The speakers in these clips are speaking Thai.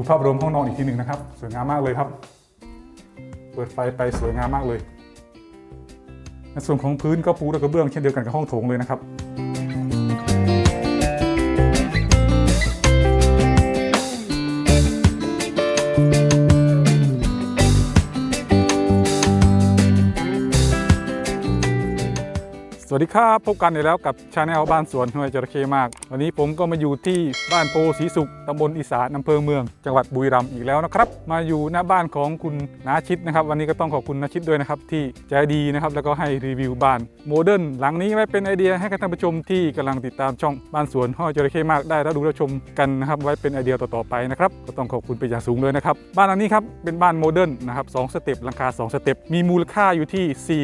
ดูภาพรวมห้องนอนอีกทีหนึ่งนะครับ สวยงามมากเลยครับ เปิดไฟไปสวยงามมากเลย ในส่วนของพื้นก็ปูด้วยกระเบื้องเช่นเดียวกันกับห้องโถงเลยนะครับ สวัสดีครับพบกันอีกแล้วกับชาแนลบ้านสวนห้วยจระเข้มาก วันนี้ผมก็มาอยู่ที่บ้านโพสีสุขตำบลอีสานอำเภอเมือง จังหวัดบุรีรัมย์อีกแล้วนะครับ มาอยู่หน้าบ้านของคุณนาชิตนะครับ วันนี้ก็ต้องขอบคุณนาชิตด้วยนะครับที่ใจดีนะครับแล้วก็ให้รีวิวบ้านโมเดิร์นหลังนี้ไว้เป็นไอเดียให้กับท่านผู้ชมที่กำลังติดตามช่องบ้านสวนห้วยจระเข้มากได้แล้วดูและชมกันนะครับไว้เป็นไอเดียต่อๆไปนะครับก็ต้องขอบคุณเป็นอย่างสูงเลยนะครับบ้านหลังนี้ครับเป็นบ้านโมเดิร์นนะครับสองสเต็ปหลังคาสองสเต็ปมีมูลค่าอยู่ที่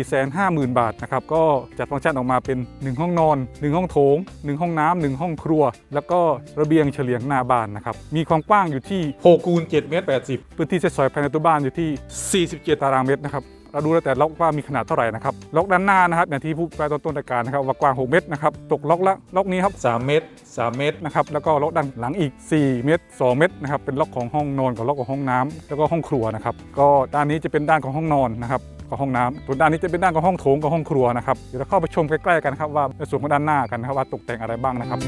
450,000 บาทนะครับก็จัดฟังก์ชันออกมาเป็น 1 ห้องนอน 1 ห้องโถง 1 ห้องน้ำ1ห้องครัว แล้วก็ระเบียงเฉลียงหน้าบ้านนะครับมีความกว้างอยู่ที่6คูณ7เมตร80 พื้นที่ใช้สอยภายในตัวบ้านอยู่ที่ 47 ตารางเมตรนะครับเราดูแล้วแต่ล็อกว่ามีขนาดเท่าไหร่นะครับล็อกด้านหน้านะครับอย่างที่พูดไปตอนต้นรายการนะครับว่ากว้าง 6 เมตรนะครับตกล็อกละล็อกนี้ครับ 3 เมตร 3 เมตรนะครับแล้วก็ล็อกด้านหลังอีก 4 เมตร 2 เมตรนะครับเป็นล็อกของห้องนอนกับล็อกของห้องน้ำแล้วก็ห้องครัวนะครับก็ด้านนี้จะเป็นด้านของห้องนอนนะครับ ของห้องน้ำส่วนด้านนี้จะเป็นด้านของห้องโถงกับห้องครัวนะครับเดี๋ยวเราเข้าไปชมใกล้ๆกันครับว่าในส่วนของด้านหน้ากันนะครับว่าตกแต่งอะไรบ้างนะครับ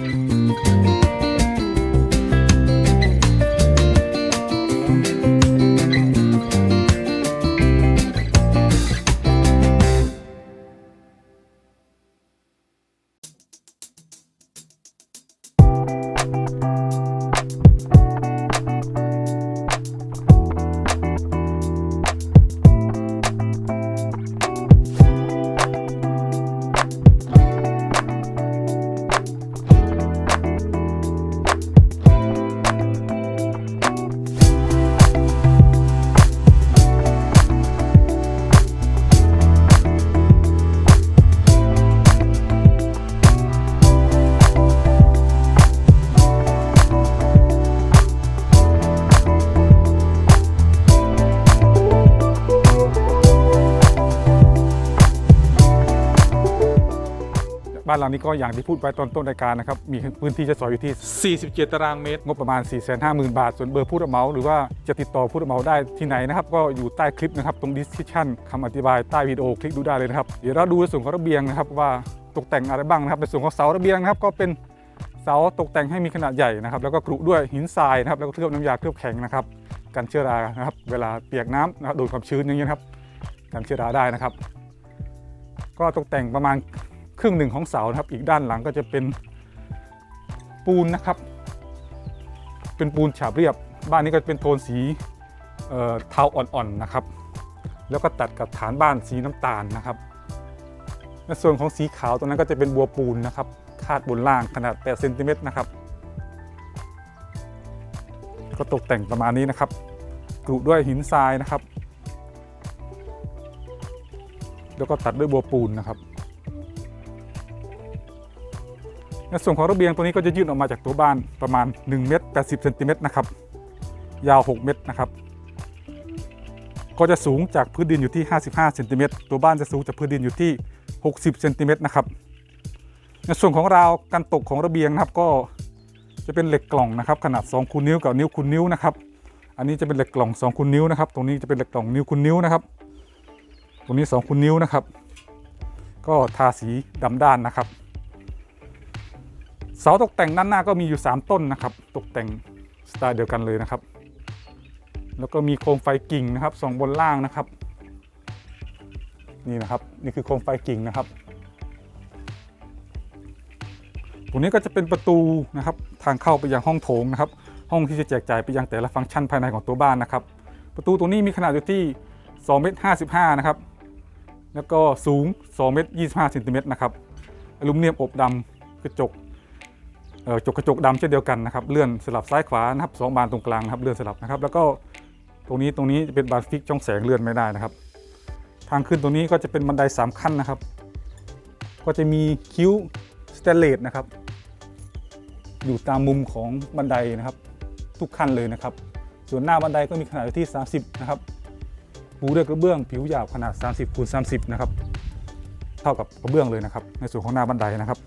านหลังนี้ก็อย่างที่พูดไปตอนต้นรายการนะครับ มีพื้นที่จะสอยอยู่ที่ 47 ตารางเมตร งบประมาณ 450,000 บาท ส่วนเบอร์ผู้รับเหมาหรือว่าจะติดต่อผู้รับเหมาได้ที่ไหนนะครับ ก็อยู่ใต้คลิปนะครับ ตรง description คำอธิบายใต้วิดีโอคลิกดูได้เลยนะครับ เดี๋ยวเราดูในส่วนของระเบียงนะครับว่าตกแต่งอะไรบ้างนะครับ ในส่วนของเสาระเบียงนะครับก็เป็นเสาตกแต่งให้มีขนาดใหญ่นะครับ แล้วก็กรุด้วยหินทรายนะครับ แล้วก็เคลือบน้ำยาเคลือบแข็งนะครับ กันเชื้อรานะครับ เวลาเปียกน้ำนะครับโดนความชื้นอย่างเงี้ยนะครับ กันเชื้อราได้นะครับ ก็ตกแต่งประมาณ ครึ่งหนึ่งของเสานะครับ อีกด้านหลังก็จะเป็นปูนนะครับ เป็นปูนฉาบเรียบ บ้านนี้ก็เป็นโทนสีเทาอ่อนๆนะครับ แล้วก็ตัดกับฐานบ้านสีน้ำตาลนะครับในส่วนของสีขาวตรงนั้นก็จะเป็นบัวปูนนะครับ คาดบนล่างขนาด8เซนติเมตรนะครับก็ตกแต่งประมาณนี้นะครับกรุด้วยหินทรายนะครับ แล้วก็ตัดด้วยบัวปูนนะครับ ในส่วนของระเบียงตัวนี้ก็จะยื่นออกมาจากตัวบ้านประมาณ1เมตร80เซนติเมตรนะครับ ยาว 6 เมตรนะครับ ก็จะสูงจากพื้นดินอยู่ที่ 55เซนติเมตรตัวบ้านจะสูงจากพื้นดินอยู่ที่ 60เซนติเมตรนะครับ ในส่วนของราวกันตกของระเบียงนะครับก็จะเป็นเหล็กกล่องนะครับขนาด2คูณนิ้วกับนิ้วคูณนิ้วนะครับ อันนี้จะเป็นเหล็กกล่อง2คูณนิ้วนะครับ ตรงนี้จะเป็นเหล็กกล่องนิ้วคูณนิ้วนะครับ ตรงนี้2คูณนิ้วนะครับ ก็ทาสีดำด้านนะครับ เสาตกแต่งด้านหน้าก็มีอยู่ 3 ต้นนะครับ ตกแต่งสไตล์เดียวกันเลยนะครับ แล้วก็มีโคมไฟกิ่งนะครับสองบนล่างนะครับ นี่นะครับนี่คือโคมไฟกิ่งนะครับตรงนี้ก็จะเป็นประตูนะครับทางเข้าไปยังห้องโถงนะครับ ห้องที่จะแจกจ่ายไปยังแต่ละฟังก์ชันภายในของตัวบ้านนะครับ ประตูตรงนี้มีขนาดอยู่ที่2เมตร55นะครับแล้วก็สูง2เมตร25เซนติเมตรนะครับอลูมิเนียมอบดำกระจก จกกระจกดำเช่นเดียวกันนะครับเลื่อนสลับซ้ายขวานะครับสองบานตรงกลางนะครับเลื่อนสลับนะครับ แล้วก็ตรงนี้ตรงนี้จะเป็นบานฟิกช่องแสงเลื่อนไม่ได้นะครับ ทางขึ้นตรงนี้ก็จะเป็นบันไดสามขั้นนะครับ ก็จะมีคิ้วสเตนเลสนะครับ อยู่ตามมุมของบันไดนะครับ ทุกขั้นเลยนะครับ ส่วนหน้าบันไดก็มีขนาดที่ 30 นะครับปูด้วยกระเบื้องผิวหยาบขนาด 30คูณ30 นะครับ เท่ากับกระเบื้องเลยนะครับ ในส่วนของหน้าบันไดนะครับ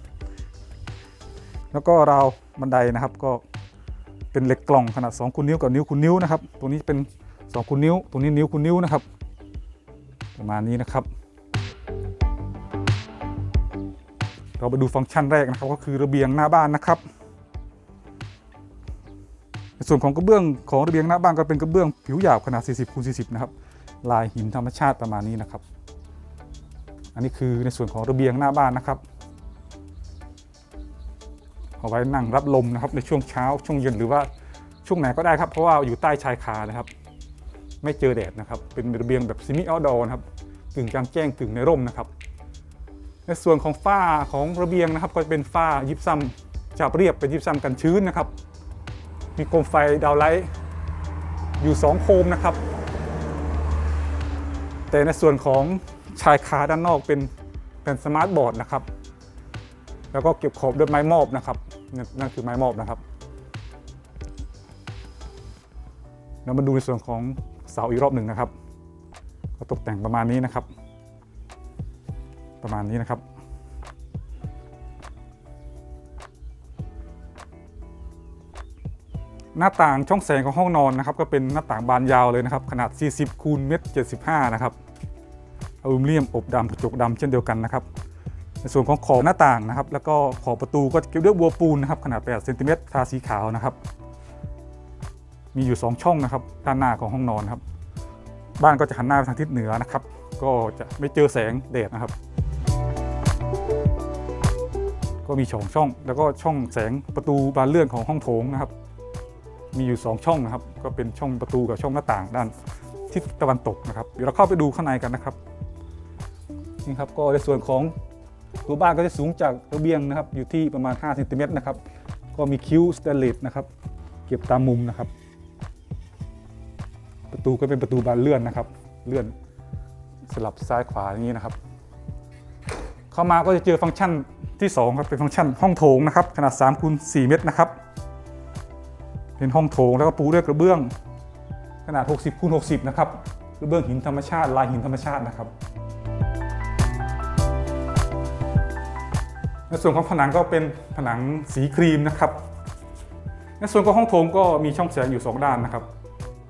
แล้วก็ราวบันไดนะครับก็เป็นเหล็กกล่องขนาด2คูณนิ้วกับนิ้วคูณนิ้วนะครับตรงนี้เป็น2คูณนิ้วตรงนี้นิ้วคูณนิ้วนะครับ ประมาณนี้นะครับ เราไปดูฟังก์ชันแรกนะครับ ก็คือระเบียงหน้าบ้านนะครับ ในส่วนของกระเบื้องของระเบียงหน้าบ้านก็เป็นกระเบื้องผิวหยาบขนาด 40คูณ40 นะครับ ลายหินธรรมชาติประมาณนี้นะครับ อันนี้คือในส่วนของระเบียงหน้าบ้านนะครับ เอาไว้นั่งรับลมนะครับในช่วงเช้าช่วงเย็นหรือว่าช่วงไหนก็ได้ครับ เพราะว่าอยู่ใต้ชายคานะครับ ไม่เจอแดดนะครับ เป็นระเบียงแบบซิมิเอดอร์นะครับกึ่งกลางแจ้งกึ่งในร่มนะครับ ในส่วนของฝ้าของระเบียงนะครับ ก็จะเป็นฝ้ายิบซ้ำจับเรียบเป็นยิบซ้ำกันชื้นนะครับ มีโคมไฟดาวไลท์อยู่ 2 โคมนะครับ แต่ในส่วนของชายคาด้านนอกเป็นเป็นสมาร์ทบอร์ดนะครับ แล้วก็เก็บขอบด้วยไม้มอบนะครับนั่นคือไม้มอบนะครับเรามาดูในส่วนของเสาอีกรอบหนึ่งนะครับ ก็ตกแต่งประมาณนี้นะครับ ประมาณนี้นะครับ หน้าต่างช่องแสงของห้องนอนนะครับ ก็เป็นหน้าต่างบานยาวเลยนะครับ ขนาด 40คูณเมตร75 นะครับอลูมิเนียมอบดำกระจกดำเช่นเดียวกันนะครับ ในส่วนของขอบหน้าต่างนะครับ แล้วก็ขอบประตูก็เก็บด้วยบัวปูนนะครับขนาด 8 เซนติเมตรทาสีขาวนะครับ มีอยู่ 2 ช่องนะครับ ด้านหน้าของห้องนอนครับ บ้านก็จะหันหน้าไปทางทิศเหนือนะครับ ก็จะไม่เจอแสงแดดนะครับ ก็มีสองช่อง แล้วก็ช่องแสงประตูบานเลื่อนของห้องโถงนะครับ มีอยู่ 2 ช่องนะครับ ก็เป็นช่องประตูกับช่องหน้าต่างด้านทิศตะวันตกนะครับ เดี๋ยวเราเข้าไปดูข้างในกันนะครับ นี่ครับ ก็ในส่วนของ ตัวบ้านก็จะสูงจากระเบียงนะครับ อยู่ที่ประมาณ5เซนติเมตรนะครับ ก็มีคิ้วสเตนเลสนะครับ เก็บตามมุมนะครับ ประตูก็เป็นประตูบานเลื่อนนะครับ เลื่อนสลับซ้ายขวาอย่างนี้นะครับ เข้ามาก็จะเจอฟังก์ชันที่ 2 ครับ เป็นฟังก์ชันห้องโถงนะครับ ขนาด3คูณ4เมตรนะครับ เป็นห้องโถงแล้วก็ปูด้วยกระเบื้อง ขนาด 60คูณ60 นะครับกระเบื้องหินธรรมชาติ ลายหินธรรมชาตินะครับ ในส่วนของผนังก็เป็นผนังสีครีมนะครับในส่วนของห้องโถงก็มีช่องแสงอยู่ 2 ด้านนะครับ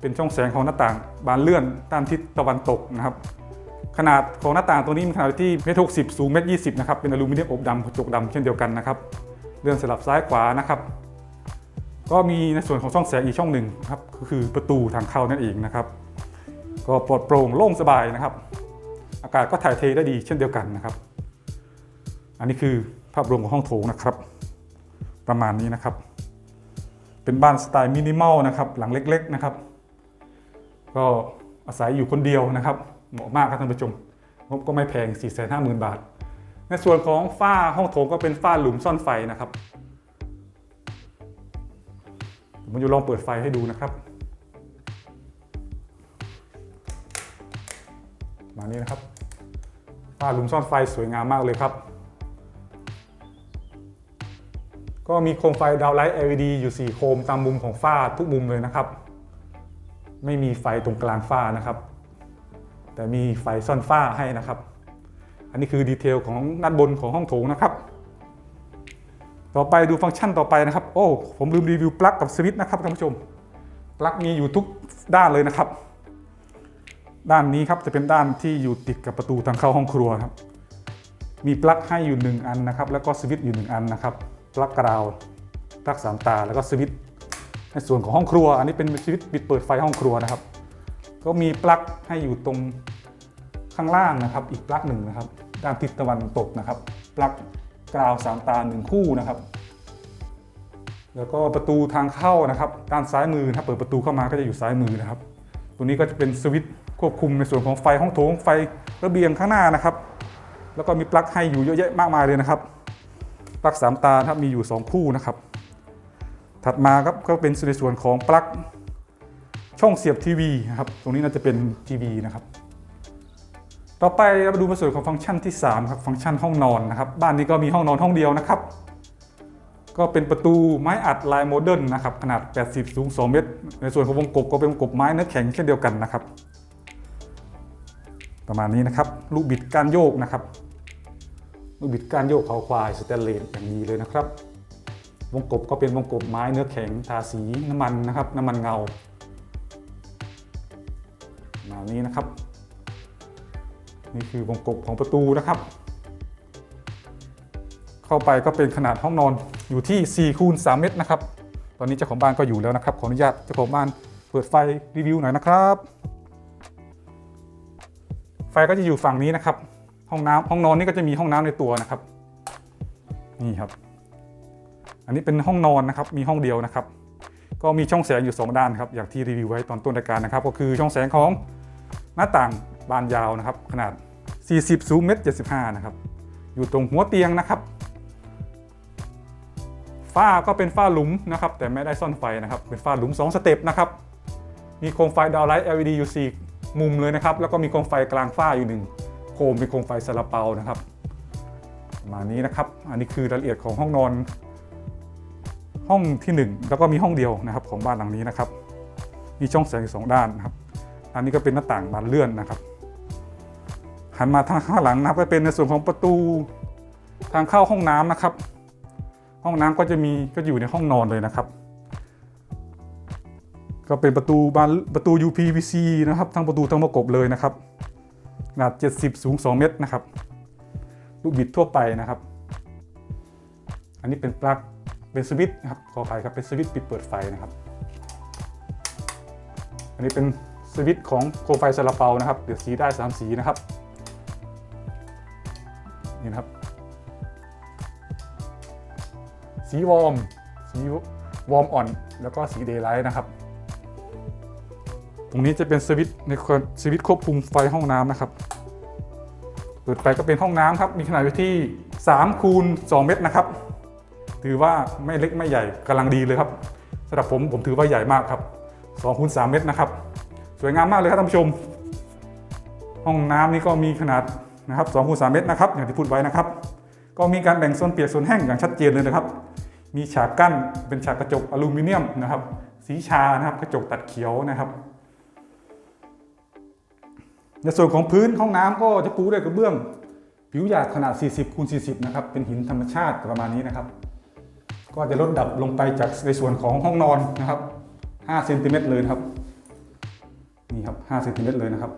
เป็นช่องแสงของหน้าต่างบานเลื่อนด้านทิศตะวันตกนะครับ ขนาดของหน้าต่างตัวนี้มีขนาดที่เมตรหกสิบสูงเมตรยี่สิบนะครับ เป็นอลูมิเนียมอบดำกระจกดำเช่นเดียวกันนะครับ เลื่อนสลับซ้ายขวานะครับ ก็มีในส่วนของช่องแสงอีกช่องหนึ่งครับก็คือประตูทางเข้านั่นเองนะครับ ก็ปลอดโปร่งโล่งสบายนะครับ อากาศก็ถ่ายเทได้ดีเช่นเดียวกันนะครับ อันนี้คือ ภาพรวมของห้องโถงนะครับ ประมาณนี้นะครับ เป็นบ้านสไตล์มินิมอลนะครับ หลังเล็กๆนะครับ ก็อาศัยอยู่คนเดียวนะครับ เหมาะมากครับท่านผู้ชมงบก็ไม่แพง 4 5 0 0 0 0 บาท ในส่วนของฝ้าห้องโถงก็เป็นฝ้าหลุมซ่อนไฟนะครับผมจะลองเปิดไฟให้ดูนะครับ มานี้นะครับฝ้าหลุมซ่อนไฟสวยงามมากเลยครับ ก็มีโคมไฟดาวไลท์ LED อยู่ 4 โคมตามมุมของฝ้าทุกมุมเลยนะครับ ไม่มีไฟตรงกลางฝ้านะครับ แต่มีไฟซ่อนฝ้าให้นะครับ อันนี้คือดีเทลของด้านบนของห้องโถงนะครับ ต่อไปดูฟังก์ชันต่อไปนะครับ โอ้ ผมลืมรีวิวปลั๊กกับสวิตช์นะครับท่านผู้ชม ปลั๊กมีอยู่ทุกด้านเลยนะครับ ด้านนี้ครับจะเป็นด้านที่อยู่ติดกับประตูทางเข้าห้องครัวครับ มีปลั๊กให้อยู่ 1 อันนะครับ แล้วก็สวิตช์อยู่ 1 อันนะครับ ปลั๊กกราวปลั๊กสามตาแล้วก็สวิตช์ในส่วนของห้องครัว อันนี้เป็นสวิตช์ปิดเปิดไฟห้องครัวนะครับ ก็มีปลั๊กให้อยู่ตรงข้างล่างนะครับ อีกปลั๊กหนึ่งนะครับ ด้านทิศตะวันตกนะครับ ปลั๊กกราวสามตาหนึ่งคู่นะครับ แล้วก็ประตูทางเข้านะครับ ด้านซ้ายมือถ้าเปิดประตูเข้ามาก็จะอยู่ซ้ายมือนะครับ ตัวนี้ก็จะเป็นสวิตช์ควบคุมในส่วนของไฟห้องโถงไฟระเบียงข้างหน้านะครับ แล้วก็มีปลั๊กให้อยู่เยอะแยะมากมายเลยนะครับ ปลั๊กสามตาครับมีอยู่ 2 คู่นะครับ ถัดมาครับก็เป็นในส่วนของปลั๊กช่องเสียบทีวีนะครับ ตรงนี้น่าจะเป็นทีวีนะครับ ต่อไปเรามาดูในส่วนของฟังก์ชันที่3ครับฟังก์ชันห้องนอนนะครับ บ้านนี้ก็มีห้องนอนห้องเดียวนะครับ ก็เป็นประตูไม้อัดลายโมเดิร์นนะครับขนาด 80 สูง 2 เมตร ในส่วนของวงกบก็เป็นวงกบไม้เนื้อแข็งเช่นเดียวกันนะครับ ประมาณนี้นะครับ ลูกบิดการโยกนะครับ ลูกบิดการโยกเขาควายสแตนเลสอย่างดีเลยนะครับ วงกบก็เป็นวงกบไม้เนื้อแข็งทาสีน้ำมันนะครับ น้ำมันเงามานี้นะครับ นี่คือวงกบของประตูนะครับ เข้าไปก็เป็นขนาดห้องนอนอยู่ที่4คูณ3เมตรนะครับ ตอนนี้เจ้าของบ้านก็อยู่แล้วนะครับ ขออนุญาตเจ้าของบ้านเปิดไฟรีวิวหน่อยนะครับ ไฟก็จะอยู่ฝั่งนี้นะครับ ห้องน้ำห้องนอนนี่ก็จะมีห้องน้ำในตัวนะครับ นี่ครับ อันนี้เป็นห้องนอนนะครับ มีห้องเดียวนะครับ ก็มีช่องแสงอยู่ 2 ด้านครับอย่างที่รีวิวไว้ตอนต้นรายการนะครับ ก็คือช่องแสงของหน้าต่างบานยาวนะครับ ขนาด 40สูงเมตร75 นะครับ อยู่ตรงหัวเตียงนะครับฝ้าก็เป็นฝ้าหลุมนะครับ แต่ไม่ได้ซ่อนไฟนะครับ เป็นฝ้าหลุม 2 สเต็ปนะครับ มีโคมไฟดาวไลท์ LED อยู่4มุมเลยนะครับ แล้วก็มีโคมไฟกลางฝ้าอยู่หนึ่ง มเป็นโคมไฟซาลาเปานะครับมานี้นะครับ อันนี้คือรายละเอียดของห้องนอน ห้องที่ 1 แล้วก็มีห้องเดียวนะครับของบ้านหลังนี้นะครับ มีช่องแสงอยู่สองด้านนะครับ อันนี้ก็เป็นหน้าต่างบานเลื่อนนะครับ หันมาทางข้างหลังนะครับก็เป็นในส่วนของประตูทางเข้าห้องน้ำนะครับ ห้องน้ำก็จะมีก็อยู่ในห้องนอนเลยนะครับ ก็เป็นประตูบานประตู UPVC นะครับ ทั้งประตูทั้งประกบเลยนะครับ นาด 70 สูง 2 เมตรนะครับ ลูกบิดทั่วไปนะครับ อันนี้เป็นปลั๊กเป็นสวิตช์นะครับขออภัยครับเป็นสวิตช์ปิดเปิดไฟนะครับ อันนี้เป็นสวิตช์ของโคมไฟซาลาเปานะครับเดี๋ยวสีได้ 3 สีนะครับนี่นะครับ สีวอร์มสีวอร์มอ่อน แล้วก็สีเดย์ไลท์นะครับ ตรงนี้จะเป็นสวิตช์ในสวิตช์ควบคุมไฟห้องน้ำนะครับ ดไปก็เป็นห้องน้ำครับ มีขนาดอยู่ที่3คูณ2เมตรนะครับ ถือว่าไม่เล็กไม่ใหญ่กำลังดีเลยครับสำหรับผมผมถือว่าใหญ่มากครับ2คูณ3เมตรนะครับ สวยงามมากเลยครับท่านผู้ชม ห้องน้ำนี่ก็มีขนาดนะครับ2คูณ3เมตรนะครับ อย่างที่พูดไว้นะครับ ก็มีการแบ่งโซนเปียกโซนแห้งอย่างชัดเจนเลยนะครับ มีฉากกั้นเป็นฉากกระจกอลูมิเนียมนะครับ สีชานะครับกระจกตัดเขียวนะครับ ในส่วนของพื้นห้องน้ำก็จะปูด้วยกระเบื้อง ผิวหยาบขนาด 40คูณ40 นะครับ เป็นหินธรรมชาติประมาณนี้นะครับ ก็จะลดดับลงไปจากในส่วนของห้องนอนนะครับ5เซนติเมตรเลยนะครับ นี่ครับ5เซนติเมตรเลยนะครับ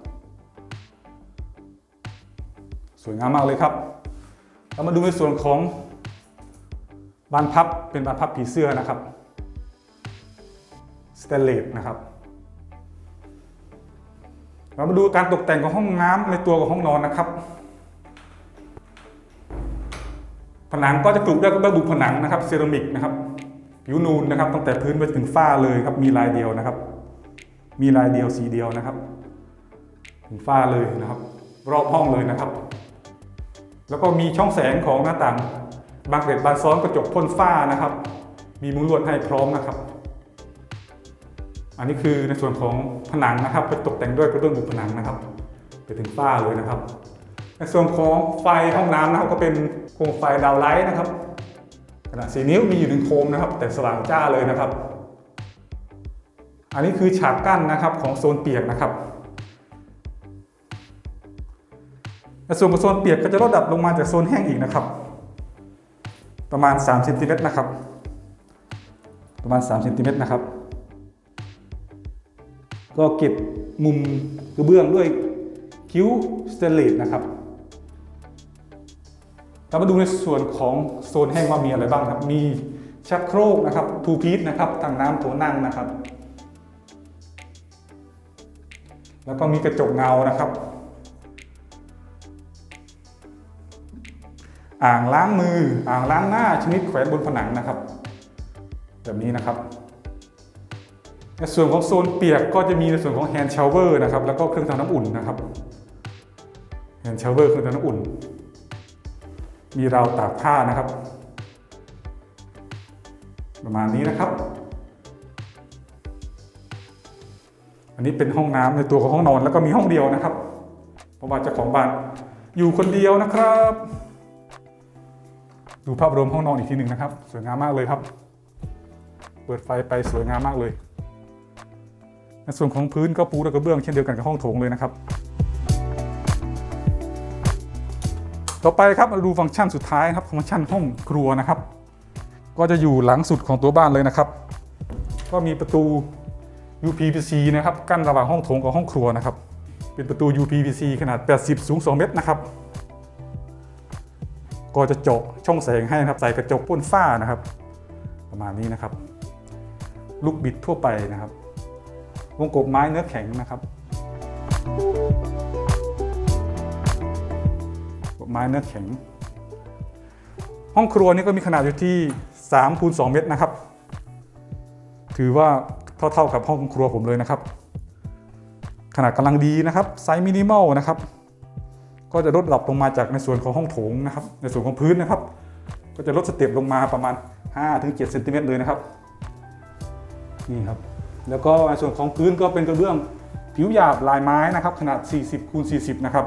สวยงามมากเลยครับ เรามาดูในส่วนของบานพับเป็นบานพับผีเสื้อนะครับสเตนเลสนะครับ เรามาดูการตกแต่งของห้องน้ำในตัวของห้องนอนนะครับ ผนังก็จะกรุด้วยกระเบื้องบุผนังนะครับเซรามิกนะครับผิวนูนนะครับตั้งแต่พื้นไปถึงฝ้าเลยครับ มีลายเดียวนะครับ มีลายเดียวสีเดียวนะครับ ถึงฝ้าเลยนะครับ รอบห้องเลยนะครับ แล้วก็มีช่องแสงของหน้าต่างบานเกล็ดบานซ้อนกระจกพ่นฝ้านะครับ มีมุ้งลวดให้พร้อมนะครับ อันนี้คือในส่วนของผนังนะครับไปตกแต่งด้วยกระเบื้องบุผนังนะครับ ไปถึงฝ้าเลยนะครับ ในส่วนของไฟห้องน้ำนะครับก็เป็นโคมไฟดาวไลท์นะครับขนาดสีนิ้วมีอยู่หนึ่งโคมนะครับ แต่สว่างจ้าเลยนะครับ อันนี้คือฉากกั้นนะครับของโซนเปียกนะครับในส่วนของโซนเปียกก็จะลดดับลงมาจากโซนแห้งอีกนะครับ ประมาณ3เซนติเมตรนะครับ ประมาณ3เซนติเมตรนะครับ ก็เก็บมุมกระเบื้องด้วยคิ้วสเตนเลสนะครับเรามาดูในส่วนของโซนแห้งว่ามีอะไรบ้างครับ มีชักโครกนะครับทูพีทนะครับทางน้ำโถนั่งนะครับ แล้วก็มีกระจกเงานะครับ อ่างล้างมือ อ่างล้างหน้าชนิดแขวนบนผนังนะครับ แบบนี้นะครับ ในส่วนของโซนเปียกก็จะมีในส่วนของแฮนด์ชาวเวอร์นะครับแล้วก็เครื่องทำน้ำอุ่นนะครับแฮนด์ชาวเวอร์เครื่องทำน้ำอุ่น มีราวตากผ้านะครับ ประมาณนี้นะครับ อันนี้เป็นห้องน้ำในตัวของห้องนอนแล้วก็มีห้องเดียวนะครับเพราะว่าเจ้าของบ้านอยู่คนเดียวนะครับ ดูภาพรวมห้องนอนอีกทีหนึ่งนะครับ สวยงามมากเลยครับ เปิดไฟไปสวยงามมากเลย ในส่วนของพื้นก็ปูด้วยกระเบื้องเช่นเดียวกันกับห้องโถงเลยนะครับ ต่อไปครับมาดูฟังก์ชันสุดท้ายครับฟังก์ชันห้องครัวนะครับ ก็จะอยู่หลังสุดของตัวบ้านเลยนะครับ ก็มีประตู UPVC นะครับกั้นระหว่างห้องโถงกับห้องครัวนะครับ เป็นประตู UPVC ขนาด 80 สูง 2 เมตรนะครับ ก็จะเจาะช่องแสงให้นะครับใส่กระจกพ่นฝ้านะครับ ประมาณนี้นะครับ ลูกบิดทั่วไปนะครับ วงกบไม้เนื้อแข็งนะครับกบไม้เนื้อแข็ง ห้องครัวนี่ก็มีขนาดอยู่ที่3คูณ2เมตรนะครับ ถือว่าเท่าๆกับห้องครัวผมเลยนะครับ ขนาดกำลังดีนะครับไซส์มินิมอลนะครับ ก็จะลดระดับลงมาจากในส่วนของห้องโถงนะครับ ในส่วนของพื้นนะครับ ก็จะลดสเต็ปลงมาประมาณ5-7เซนติเมตรเลยนะครับ นี่ครับ แล้วก็ในส่วนของพื้นก็เป็นกระเบื้องผิวหยาบลายไม้นะครับขนาด 40คูณ40 นะครับ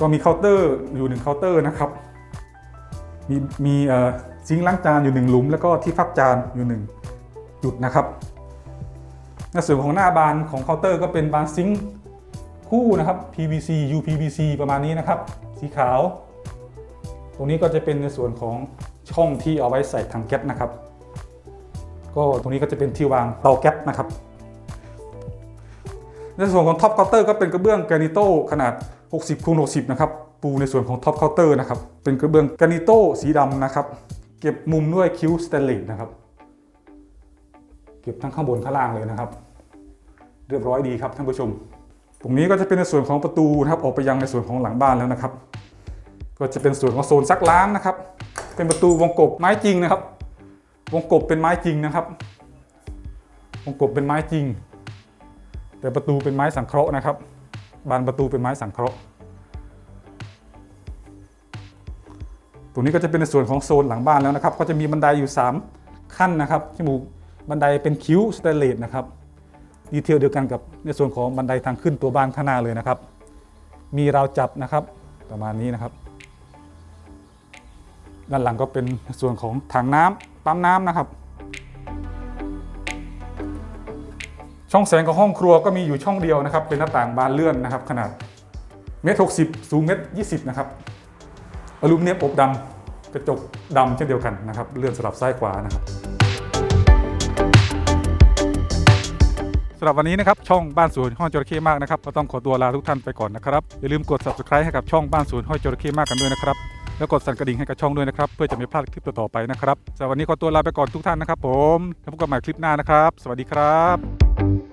ก็มีเคาน์เตอร์อยู่หนึ่งเคาน์เตอร์นะครับ มีมีซิงค์ล้างจานอยู่หนึ่งหลุม แล้วก็ที่พักจานอยู่หนึ่งจุดนะครับในส่วนของหน้าบานของเคาน์เตอร์ก็เป็นบานซิงค์คู่นะครับ PVC UPVC ประมาณนี้นะครับ สีขาว ตรงนี้ก็จะเป็นในส่วนของ ช่องที่เอาไว้ใส่ถังแก๊สนะครับ ก็ตรงนี้ก็จะเป็นที่วางเตาแก๊สนะครับ ในส่วนของท็อปเคาน์เตอร์ก็เป็นกระเบื้องแกรนิโตขนาด 60คูณ60 นะครับ ปูในส่วนของท็อปเคาน์เตอร์นะครับ เป็นกระเบื้องแกรนิโตสีดำนะครับ เก็บมุมด้วยคิ้วสเตนเลสนะครับ เก็บทั้งข้างบนข้างล่างเลยนะครับ เรียบร้อยดีครับท่านผู้ชม ตรงนี้ก็จะเป็นในส่วนของประตูนะครับ ออกไปยังในส่วนของหลังบ้านแล้วนะครับ ก็จะเป็นส่วนของโซนซักล้างนะครับ เป็นประตูวงกบไม้จริงนะครับ วงกบเป็นไม้จริงนะครับ วงกบเป็นไม้จริง แต่ประตูเป็นไม้สังเคราะห์นะครับ บานประตูเป็นไม้สังเคราะห์ตรงนี้ก็จะเป็นในส่วนของโซนหลังบ้านแล้วนะครับ ก็จะมีบันไดอยู่ 3 ขั้นนะครับที่หมูบันไดเป็นคิ้วสเตนเลสนะครับดีเทลเดียวกันกับในส่วนของบันไดทางขึ้นตัวบ้านข้างหน้าเลยนะครับ มีราวจับนะครับ ประมาณนี้นะครับ ด้านหลังก็เป็นส่วนของถังน้ำปั๊มน้ำนะครับ ช่องแสงของห้องครัวก็มีอยู่ช่องเดียวนะครับ เป็นหน้าต่างบานเลื่อนนะครับ ขนาดเมตรหกสิบสูงเมตรยี่สิบนะครับอลูมิเนียมอบดำกระจกดำเช่นเดียวกันนะครับ เลื่อนสลับซ้ายขวานะครับสำหรับวันนี้นะครับช่องบ้านสวนห้อยจระเข้มากนะครับก็ต้องขอตัวลาทุกท่านไปก่อนนะครับ อย่าลืมกด subscribe ให้กับช่องบ้านสวนห้อยจระเข้มากกันด้วยนะครับ แล้วกดสั่นกระดิ่งให้กับช่องด้วยนะครับ เพื่อจะไม่พลาดคลิปต่อๆไปนะครับสำหรับวันนี้ขอตัวลาไปก่อนทุกท่านนะครับ ผมแล้วพบกันใหม่คลิปหน้านะครับ สวัสดีครับ